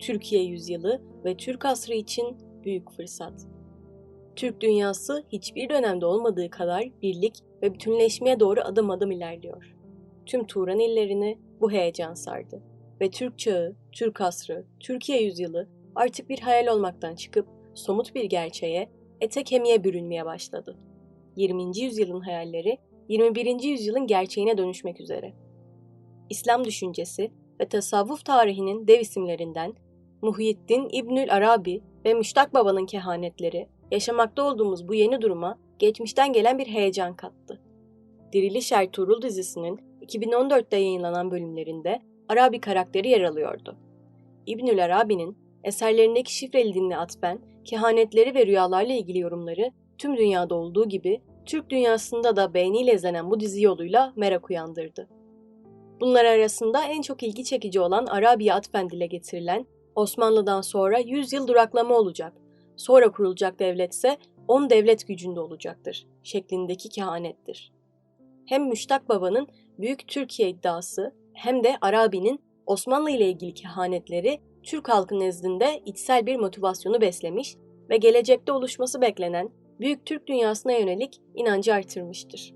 Türkiye yüzyılı ve Türk asrı için büyük fırsat. Türk dünyası hiçbir dönemde olmadığı kadar birlik ve bütünleşmeye doğru adım adım ilerliyor. Tüm Turan illerini bu heyecan sardı ve Türk çağı, Türk asrı, Türkiye yüzyılı artık bir hayal olmaktan çıkıp somut bir gerçeğe, ete kemiğe bürünmeye başladı. 20. yüzyılın hayalleri 21. yüzyılın gerçeğine dönüşmek üzere. İslam düşüncesi ve tasavvuf tarihinin dev isimlerinden Muhyiddin İbnül Arabi ve Müştak Baba'nın kehanetleri yaşamakta olduğumuz bu yeni duruma geçmişten gelen bir heyecan kattı. Diriliş Ertuğrul dizisinin 2014'te yayınlanan bölümlerinde Arabi karakteri yer alıyordu. İbnül Arabi'nin eserlerindeki şifreli dinle atfen, kehanetleri ve rüyalarla ilgili yorumları tüm dünyada olduğu gibi Türk dünyasında da beğeniyle izlenen bu dizi yoluyla merak uyandırdı. Bunlar arasında en çok ilgi çekici olan Arabi'ye atfen dile getirilen Osmanlı'dan sonra 100 yıl duraklama olacak, sonra kurulacak devletse 10 devlet gücünde olacaktır şeklindeki kehanettir. Hem Müştak Baba'nın Büyük Türkiye iddiası hem de Arabi'nin Osmanlı ile ilgili kehanetleri Türk halkı nezdinde içsel bir motivasyonu beslemiş ve gelecekte oluşması beklenen büyük Türk dünyasına yönelik inancı artırmıştır.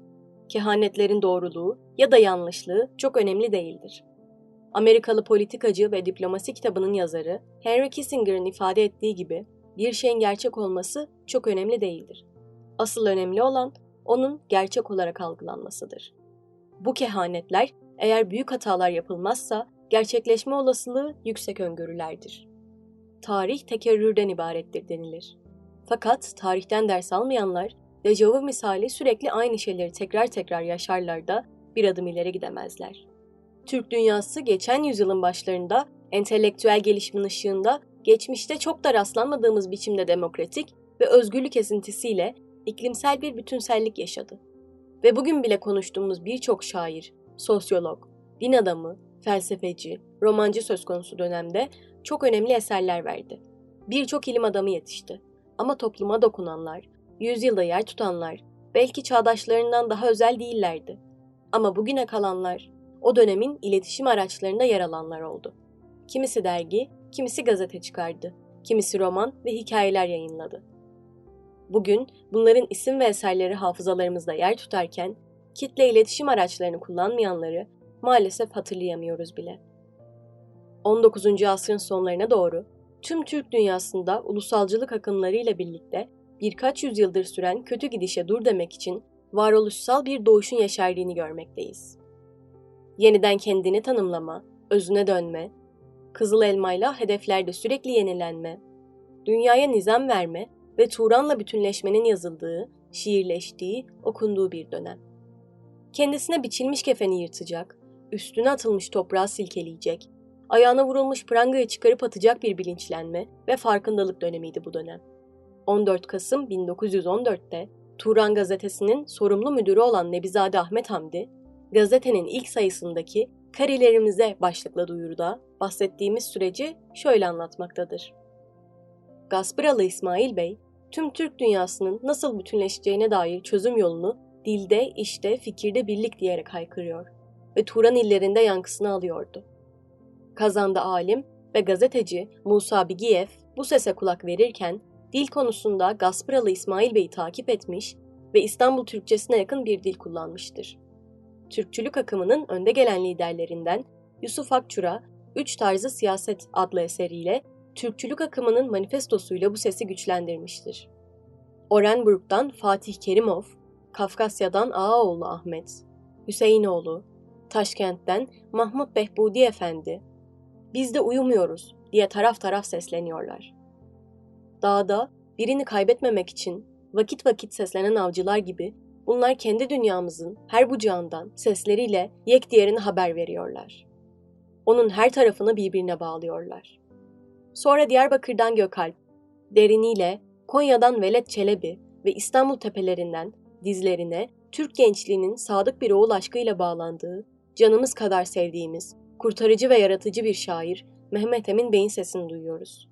Kehanetlerin doğruluğu ya da yanlışlığı çok önemli değildir. Amerikalı politikacı ve diplomasi kitabının yazarı Henry Kissinger'ın ifade ettiği gibi bir şeyin gerçek olması çok önemli değildir. Asıl önemli olan onun gerçek olarak algılanmasıdır. Bu kehanetler eğer büyük hatalar yapılmazsa gerçekleşme olasılığı yüksek öngörülerdir. Tarih tekerrürden ibarettir denilir. Fakat tarihten ders almayanlar dejavu misali sürekli aynı şeyleri tekrar tekrar yaşarlar da bir adım ileri gidemezler. Türk dünyası geçen yüzyılın başlarında entelektüel gelişimin ışığında geçmişte çok da rastlanmadığımız biçimde demokratik ve özgürlük esintisiyle iklimsel bir bütünsellik yaşadı. Ve bugün bile konuştuğumuz birçok şair, sosyolog, din adamı, felsefeci, romancı söz konusu dönemde çok önemli eserler verdi. Birçok ilim adamı yetişti. Ama topluma dokunanlar, yüzyılda yer tutanlar belki çağdaşlarından daha özel değillerdi. Ama bugüne kalanlar o dönemin iletişim araçlarında yer alanlar oldu. Kimisi dergi, kimisi gazete çıkardı. Kimisi roman ve hikayeler yayınladı. Bugün bunların isim ve eserleri hafızalarımızda yer tutarken kitle iletişim araçlarını kullanmayanları maalesef hatırlayamıyoruz bile. 19. asrın sonlarına doğru tüm Türk dünyasında ulusalcılık akımlarıyla birlikte birkaç yüzyıldır süren kötü gidişe dur demek için varoluşsal bir doğuşun yeşerdiğini görmekteyiz. Yeniden kendini tanımlama, özüne dönme, kızıl elmayla hedeflerde sürekli yenilenme, dünyaya nizam verme ve Turan'la bütünleşmenin yazıldığı, şiirleştiği, okunduğu bir dönem. Kendisine biçilmiş kefeni yırtacak, üstüne atılmış toprağı silkeleyecek, ayağına vurulmuş prangayı çıkarıp atacak bir bilinçlenme ve farkındalık dönemiydi bu dönem. 14 Kasım 1914'te Turan gazetesinin sorumlu müdürü olan Nebizade Ahmet Hamdi, gazetenin ilk sayısındaki Karilerimize başlıkla duyuruda bahsettiğimiz süreci şöyle anlatmaktadır. Gaspıralı İsmail Bey, tüm Türk dünyasının nasıl bütünleşeceğine dair çözüm yolunu dilde, işte, fikirde birlik diyerek haykırıyor ve Turan illerinde yankısını alıyordu. Kazan'da alim ve gazeteci Musa Bigiyev bu sese kulak verirken dil konusunda Gaspıralı İsmail Bey'i takip etmiş ve İstanbul Türkçesine yakın bir dil kullanmıştır. Türkçülük akımının önde gelen liderlerinden Yusuf Akçura, Üç Tarzı Siyaset adlı eseriyle Türkçülük akımının manifestosuyla bu sesi güçlendirmiştir. Orenburg'dan Fatih Kerimov, Kafkasya'dan Ağaoğlu Ahmet, Hüseyinoğlu, Taşkent'ten Mahmut Behbudi Efendi, biz de uyumuyoruz diye taraf taraf sesleniyorlar. Dağda birini kaybetmemek için vakit vakit seslenen avcılar gibi bunlar kendi dünyamızın her bucağından sesleriyle yek diğerine haber veriyorlar. Onun her tarafını birbirine bağlıyorlar. Sonra Diyarbakır'dan Gökalp, deriniyle Konya'dan Velet Çelebi ve İstanbul tepelerinden dizlerine Türk gençliğinin sadık bir oğul aşkıyla bağlandığı, canımız kadar sevdiğimiz, kurtarıcı ve yaratıcı bir şair Mehmet Emin Bey'in sesini duyuyoruz.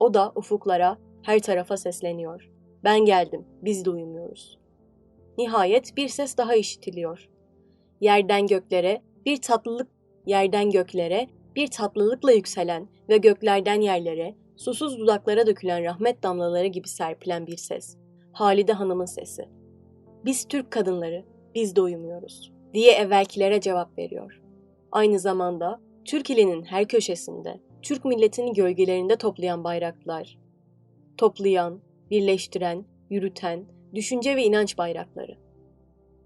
O da ufuklara, her tarafa sesleniyor. Ben geldim, biz de uyumuyoruz. Nihayet bir ses daha işitiliyor. Yerden göklere bir tatlılık, yerden göklere bir tatlılıkla yükselen ve göklerden yerlere, susuz dudaklara dökülen rahmet damlaları gibi serpilen bir ses. Halide Hanım'ın sesi. Biz Türk kadınları, biz de uyumuyoruz diye evvelkilere cevap veriyor. Aynı zamanda Türk ilinin her köşesinde Türk milletini gölgelerinde toplayan bayraklar, toplayan, birleştiren, yürüten, düşünce ve inanç bayrakları.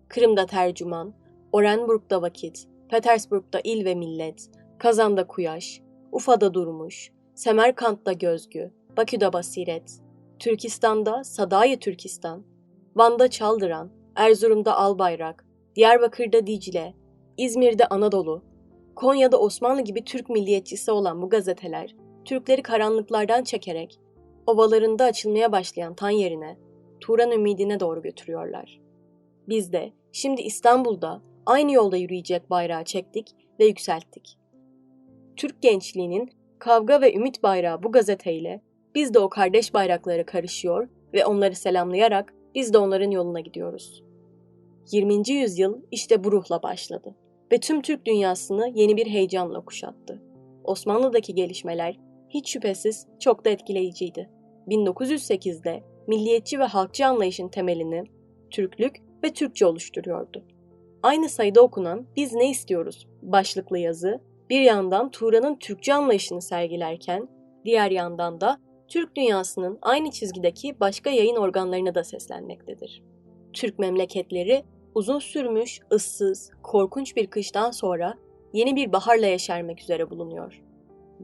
Kırım'da tercüman, Orenburg'da vakit, Petersburg'da il ve millet, Kazan'da kuyaş, Ufa'da durmuş, Semerkant'ta gözgü, Bakü'de basiret, Türkistan'da Sadayı Türkistan, Van'da Çaldıran, Erzurum'da Albayrak, Diyarbakır'da Dicle, İzmir'de Anadolu, Konya'da Osmanlı gibi Türk milliyetçisi olan bu gazeteler, Türkleri karanlıklardan çekerek, ovalarında açılmaya başlayan tan yerine, Turan ümidine doğru götürüyorlar. Biz de şimdi İstanbul'da aynı yolda yürüyecek bayrağı çektik ve yükselttik. Türk gençliğinin kavga ve ümit bayrağı bu gazeteyle biz de o kardeş bayraklara karışıyor ve onları selamlayarak biz de onların yoluna gidiyoruz. 20. yüzyıl işte bu ruhla başladı ve tüm Türk dünyasını yeni bir heyecanla kuşattı. Osmanlı'daki gelişmeler hiç şüphesiz çok da etkileyiciydi. 1908'de milliyetçi ve halkçı anlayışın temelini Türklük ve Türkçe oluşturuyordu. Aynı sayıda okunan Biz Ne İstiyoruz başlıklı yazı bir yandan Turan'ın Türkçe anlayışını sergilerken diğer yandan da Türk dünyasının aynı çizgideki başka yayın organlarına da seslenmektedir. Türk memleketleri uzun sürmüş, ıssız, korkunç bir kıştan sonra yeni bir baharla yeşermek üzere bulunuyor.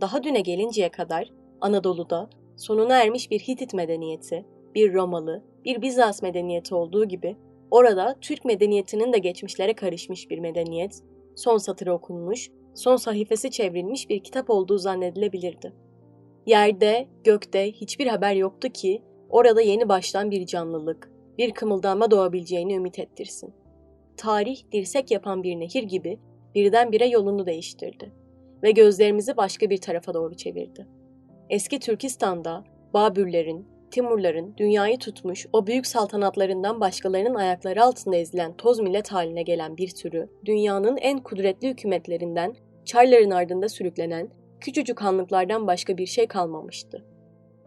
Daha düne gelinceye kadar Anadolu'da sonuna ermiş bir Hitit medeniyeti, bir Romalı, bir Bizans medeniyeti olduğu gibi orada Türk medeniyetinin de geçmişlere karışmış bir medeniyet, son satırı okunmuş, son sayfası çevrilmiş bir kitap olduğu zannedilebilirdi. Yerde, gökte hiçbir haber yoktu ki orada yeni baştan bir canlılık, bir kımıldanma doğabileceğini ümit ettirsin. Tarih dirsek yapan bir nehir gibi birdenbire yolunu değiştirdi ve gözlerimizi başka bir tarafa doğru çevirdi. Eski Türkistan'da Babürlerin, Timurların dünyayı tutmuş o büyük saltanatlarından başkalarının ayakları altında ezilen toz millet haline gelen bir türü, dünyanın en kudretli hükümetlerinden, Çarların ardında sürüklenen küçücük hanlıklardan başka bir şey kalmamıştı.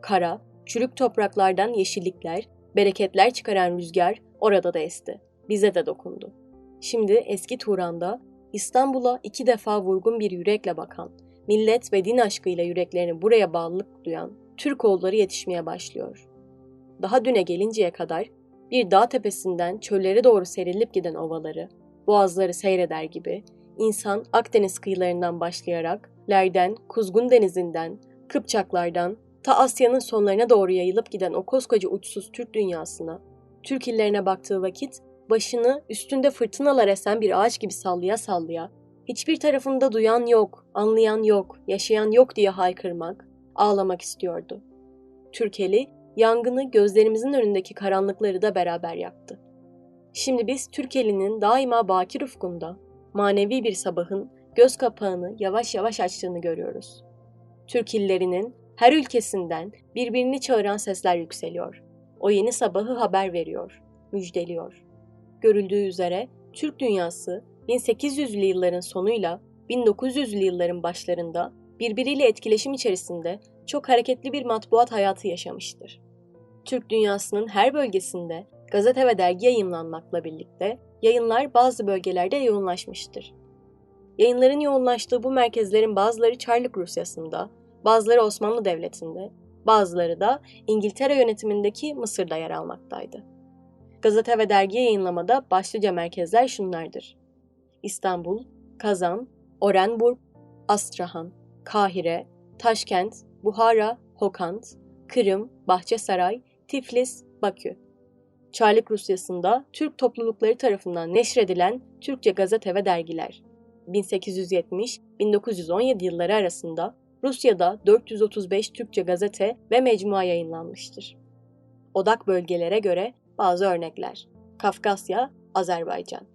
Kara, çürük topraklardan yeşillikler, bereketler çıkaran rüzgar orada da esti. Bize de dokundu. Şimdi eski Turan'da İstanbul'a iki defa vurgun bir yürekle bakan, millet ve din aşkıyla yüreklerini buraya bağlılık duyan Türk oğulları yetişmeye başlıyor. Daha düne gelinceye kadar bir dağ tepesinden çöllere doğru serilip giden ovaları, boğazları seyreder gibi insan Akdeniz kıyılarından başlayarak Lerden, Kuzgun Denizi'nden, Kıpçaklardan ta Asya'nın sonlarına doğru yayılıp giden o koskoca uçsuz Türk dünyasına, Türk illerine baktığı vakit başını üstünde fırtınalar esen bir ağaç gibi sallaya sallaya, hiçbir tarafında duyan yok, anlayan yok, yaşayan yok diye haykırmak, ağlamak istiyordu. Türkeli, yangını gözlerimizin önündeki karanlıkları da beraber yaktı. Şimdi biz Türkeli'nin daima bakir ufkunda, manevi bir sabahın göz kapağını yavaş yavaş açtığını görüyoruz. Türk illerinin her ülkesinden birbirini çağıran sesler yükseliyor. O yeni sabahı haber veriyor, müjdeliyor. Görüldüğü üzere Türk dünyası 1800'lü yılların sonuyla 1900'lü yılların başlarında birbiriyle etkileşim içerisinde çok hareketli bir matbuat hayatı yaşamıştır. Türk dünyasının her bölgesinde gazete ve dergi yayınlanmakla birlikte yayınlar bazı bölgelerde yoğunlaşmıştır. Yayınların yoğunlaştığı bu merkezlerin bazıları Çarlık Rusyası'nda, bazıları Osmanlı Devleti'nde, bazıları da İngiltere yönetimindeki Mısır'da yer almaktaydı. Gazete ve dergi yayınlamada başlıca merkezler şunlardır. İstanbul, Kazan, Orenburg, Astrahan, Kahire, Taşkent, Buhara, Hokant, Kırım, Bahçesaray, Tiflis, Bakü. Çarlık Rusyası'nda Türk toplulukları tarafından neşredilen Türkçe gazete ve dergiler. 1870-1917 yılları arasında Rusya'da 435 Türkçe gazete ve mecmua yayınlanmıştır. Odak bölgelere göre bazı örnekler. Kafkasya, Azerbaycan.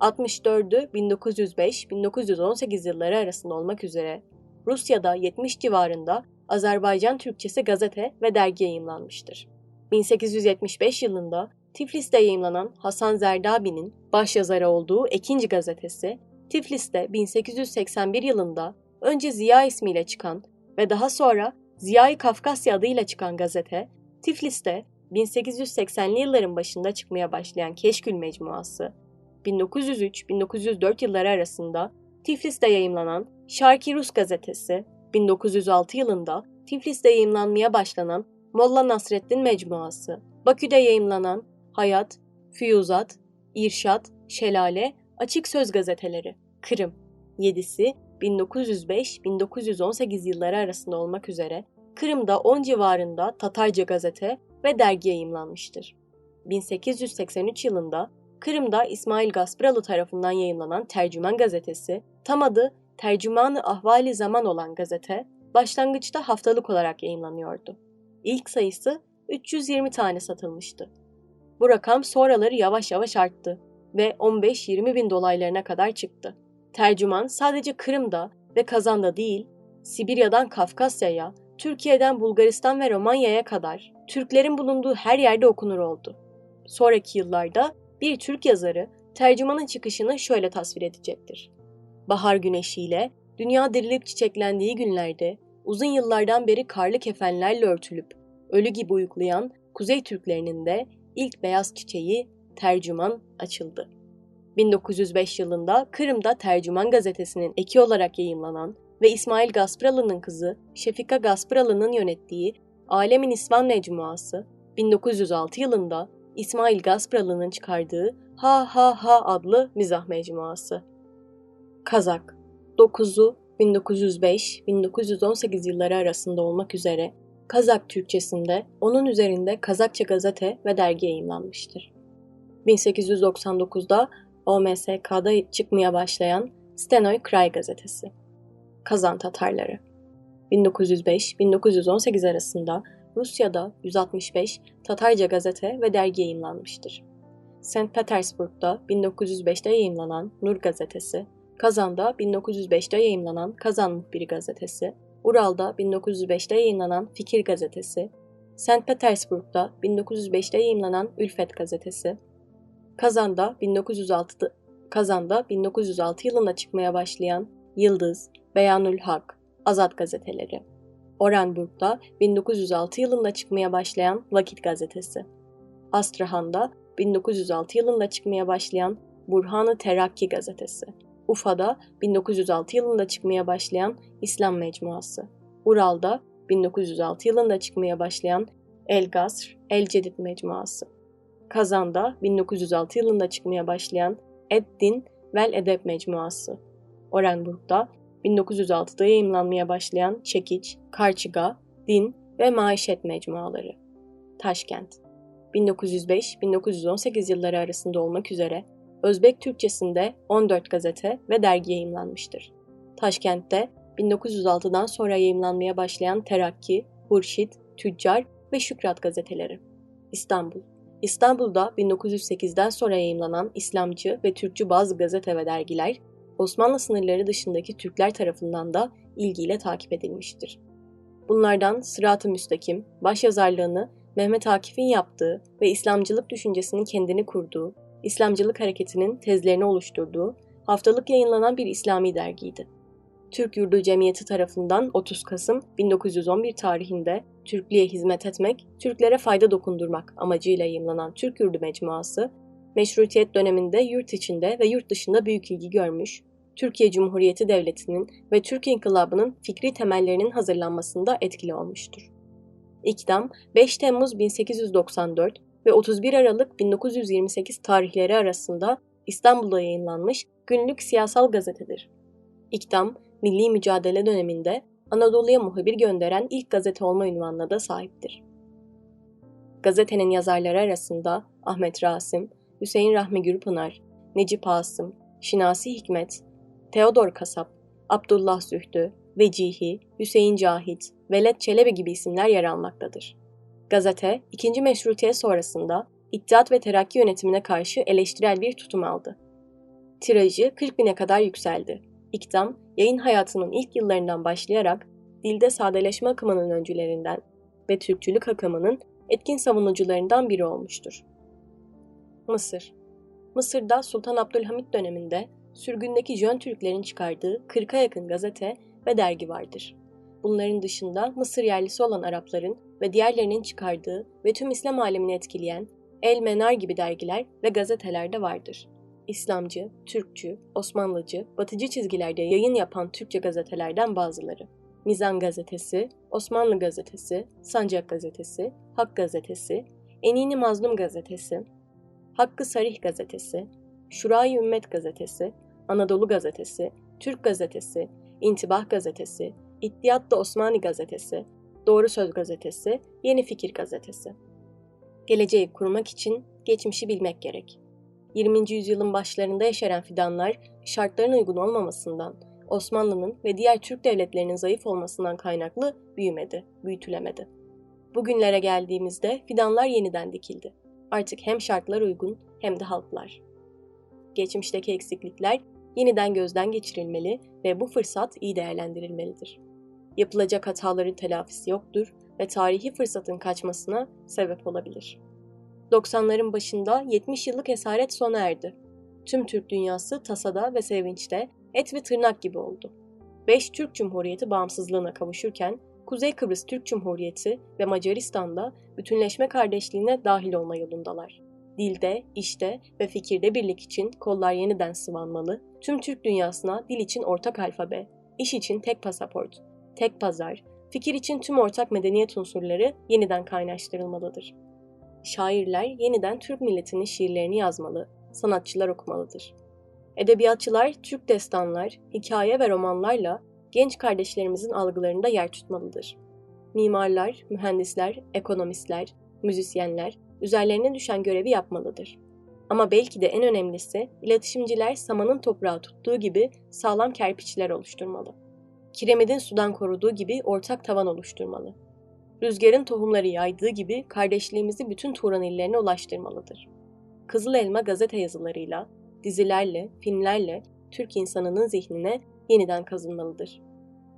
64'ü 1905-1918 yılları arasında olmak üzere Rusya'da 70 civarında Azerbaycan Türkçesi gazete ve dergi yayımlanmıştır. 1875 yılında Tiflis'te yayımlanan Hasan Zerdabi'nin başyazarı olduğu Ekinci gazetesi, Tiflis'te 1881 yılında önce Ziya ismiyle çıkan ve daha sonra Ziya-i Kafkasya adıyla çıkan gazete, Tiflis'te 1880'li yılların başında çıkmaya başlayan Keşkül Mecmuası, 1903-1904 yılları arasında Tiflis'te yayımlanan Şarki Rus gazetesi, 1906 yılında Tiflis'te yayımlanmaya başlanan Molla Nasreddin Mecmuası, Bakü'de yayımlanan Hayat, Füyuzat, İrşat, Şelale, Açık Söz gazeteleri, Kırım, 7'si 1905-1918 yılları arasında olmak üzere Kırım'da 10 civarında Tatarca gazete ve dergi yayımlanmıştır. 1883 yılında Kırım'da İsmail Gaspralı tarafından yayımlanan Tercüman gazetesi, tam adı Tercümanı Ahvali Zaman olan gazete, başlangıçta haftalık olarak yayınlanıyordu. İlk sayısı 320 tane satılmıştı. Bu rakam sonraları yavaş yavaş arttı ve 15-20 bin dolaylarına kadar çıktı. Tercüman sadece Kırım'da ve Kazan'da değil, Sibirya'dan Kafkasya'ya, Türkiye'den Bulgaristan ve Romanya'ya kadar Türklerin bulunduğu her yerde okunur oldu. Sonraki yıllarda bir Türk yazarı tercümanın çıkışını şöyle tasvir edecektir. Bahar güneşiyle, dünya dirilip çiçeklendiği günlerde, uzun yıllardan beri karlı kefenlerle örtülüp, ölü gibi uyuklayan Kuzey Türklerinin de ilk beyaz çiçeği tercüman açıldı. 1905 yılında Kırım'da Tercüman gazetesinin eki olarak yayımlanan ve İsmail Gaspralı'nın kızı Şefika Gaspralı'nın yönettiği Alemin İslam Mecmuası, 1906 yılında İsmail Gaspralı'nın çıkardığı Ha Ha Ha adlı mizah mecmuası. Kazak 9'u 1905-1918 yılları arasında olmak üzere Kazak Türkçesinde onun üzerinde Kazakça gazete ve dergi yayınlanmıştır. 1899'da OMSK'da çıkmaya başlayan Stenoy Kray gazetesi. Kazan Tatarları 1905-1918 arasında Rusya'da 165 Tatarca gazete ve dergi yayınlanmıştır. St. Petersburg'da 1905'te yayınlanan Nur gazetesi, Kazan'da 1905'te yayınlanan Kazan Muhbiri gazetesi, Ural'da 1905'te yayınlanan Fikir gazetesi, St. Petersburg'da 1905'te yayınlanan Ülfet gazetesi, Kazan'da 1906 Kazan'da 1906 yılında çıkmaya başlayan Yıldız, Beyanül Hak, Azat gazeteleri. Orenburg'da 1906 yılında çıkmaya başlayan Vakit gazetesi. Astrahan'da 1906 yılında çıkmaya başlayan Burhanı Terakki gazetesi. Ufa'da 1906 yılında çıkmaya başlayan İslam Mecmuası. Ural'da 1906 yılında çıkmaya başlayan El Gasr, El Cedid Mecmuası. Kazan'da 1906 yılında çıkmaya başlayan Eddin Vel Edeb Mecmuası. Orenburg'da 1906'da yayımlanmaya başlayan Çekiç, Karçıga, Din ve Maişet mecmuaları. Taşkent 1905-1918 yılları arasında olmak üzere Özbek Türkçesinde 14 gazete ve dergi yayımlanmıştır. Taşkent'te 1906'dan sonra yayımlanmaya başlayan Terakki, Hurşit, Tüccar ve Şükrat gazeteleri. İstanbul İstanbul'da 1908'den sonra yayımlanan İslamcı ve Türkçü bazı gazete ve dergiler Osmanlı sınırları dışındaki Türkler tarafından da ilgiyle takip edilmiştir. Bunlardan Sırat-ı Müstakim, başyazarlığını Mehmet Akif'in yaptığı ve İslamcılık düşüncesinin kendini kurduğu, İslamcılık hareketinin tezlerini oluşturduğu haftalık yayınlanan bir İslami dergiydi. Türk Yurdu Cemiyeti tarafından 30 Kasım 1911 tarihinde Türklüğe hizmet etmek, Türklere fayda dokundurmak amacıyla yayımlanan Türk Yurdu Mecmuası, meşrutiyet döneminde yurt içinde ve yurt dışında büyük ilgi görmüş, Türkiye Cumhuriyeti Devleti'nin ve Türk İnkılabı'nın fikri temellerinin hazırlanmasında etkili olmuştur. İkdam 5 Temmuz 1894 ve 31 Aralık 1928 tarihleri arasında İstanbul'da yayınlanmış günlük siyasal gazetedir. İkdam, milli mücadele döneminde Anadolu'ya muhabir gönderen ilk gazete olma ünvanına da sahiptir. Gazetenin yazarları arasında Ahmet Rasim, Hüseyin Rahmi Gürpınar, Necip Asım, Şinasi Hikmet, Teodor Kasap, Abdullah Zühtü, Vecihi, Hüseyin Cahit, Veled Çelebi gibi isimler yer almaktadır. Gazete, ikinci meşrutiyet sonrasında İttihat ve Terakki yönetimine karşı eleştirel bir tutum aldı. Tirajı 40 bine kadar yükseldi. İktam, yayın hayatının ilk yıllarından başlayarak dilde sadeleşme akımının öncülerinden ve Türkçülük akımının etkin savunucularından biri olmuştur. Mısır Mısır'da Sultan Abdülhamit döneminde sürgündeki Jön Türklerin çıkardığı 40'a yakın gazete ve dergi vardır. Bunların dışında Mısır yerlisi olan Arapların ve diğerlerinin çıkardığı ve tüm İslam alemini etkileyen El Menar gibi dergiler ve gazeteler de vardır. İslamcı, Türkçü, Osmanlıcı, Batıcı çizgilerde yayın yapan Türkçe gazetelerden bazıları. Mizan Gazetesi, Osmanlı Gazetesi, Sancak Gazetesi, Hak Gazetesi, Enini Mazlum Gazetesi, Hakkı Sarih Gazetesi, Şuray Ümmet Gazetesi, Anadolu Gazetesi, Türk Gazetesi, İntibah Gazetesi, İttiyat da Osmani Gazetesi, Doğru Söz Gazetesi, Yeni Fikir Gazetesi. Geleceği kurmak için geçmişi bilmek gerek. 20. yüzyılın başlarında yeşeren fidanlar şartların uygun olmamasından, Osmanlı'nın ve diğer Türk devletlerinin zayıf olmasından kaynaklı büyümedi, büyütülemedi. Bugünlere geldiğimizde fidanlar yeniden dikildi. Artık hem şartlar uygun hem de halklar. Geçmişteki eksiklikler yeniden gözden geçirilmeli ve bu fırsat iyi değerlendirilmelidir. Yapılacak hataların telafisi yoktur ve tarihi fırsatın kaçmasına sebep olabilir. 90'ların başında 70 yıllık esaret sona erdi. Tüm Türk dünyası tasada ve sevinçte et ve tırnak gibi oldu. 5 Türk Cumhuriyeti bağımsızlığına kavuşurken Kuzey Kıbrıs Türk Cumhuriyeti ve Macaristan'da bütünleşme kardeşliğine dahil olma yolundalar. Dilde, işte ve fikirde birlik için kollar yeniden sıvanmalı, tüm Türk dünyasına dil için ortak alfabe, iş için tek pasaport, tek pazar, fikir için tüm ortak medeniyet unsurları yeniden kaynaştırılmalıdır. Şairler yeniden Türk milletinin şiirlerini yazmalı, sanatçılar okumalıdır. Edebiyatçılar Türk destanlar, hikaye ve romanlarla genç kardeşlerimizin algılarında yer tutmalıdır. Mimarlar, mühendisler, ekonomistler, müzisyenler üzerlerine düşen görevi yapmalıdır. Ama belki de en önemlisi iletişimciler samanın toprağı tuttuğu gibi sağlam kerpiçler oluşturmalı. Kiremidin sudan koruduğu gibi ortak tavan oluşturmalı. Rüzgarın tohumları yaydığı gibi kardeşliğimizi bütün Turan illerine ulaştırmalıdır. Kızıl Elma gazete yazılarıyla, dizilerle, filmlerle Türk insanının zihnine yeniden kazınmalıdır.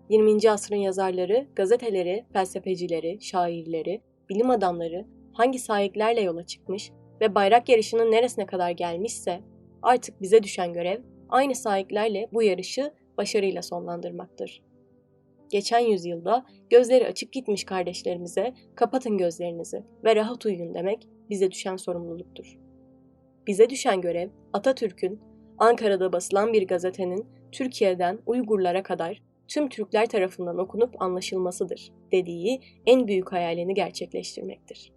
20. asrın yazarları, gazeteleri, felsefecileri, şairleri, bilim adamları hangi sahiplerle yola çıkmış ve bayrak yarışının neresine kadar gelmişse artık bize düşen görev aynı sahiplerle bu yarışı başarıyla sonlandırmaktır. Geçen yüzyılda gözleri açık gitmiş kardeşlerimize kapatın gözlerinizi ve rahat uyuyun demek bize düşen sorumluluktur. Bize düşen görev Atatürk'ün Ankara'da basılan bir gazetenin Türkiye'den Uygurlara kadar tüm Türkler tarafından okunup anlaşılmasıdır dediği en büyük hayalini gerçekleştirmektir.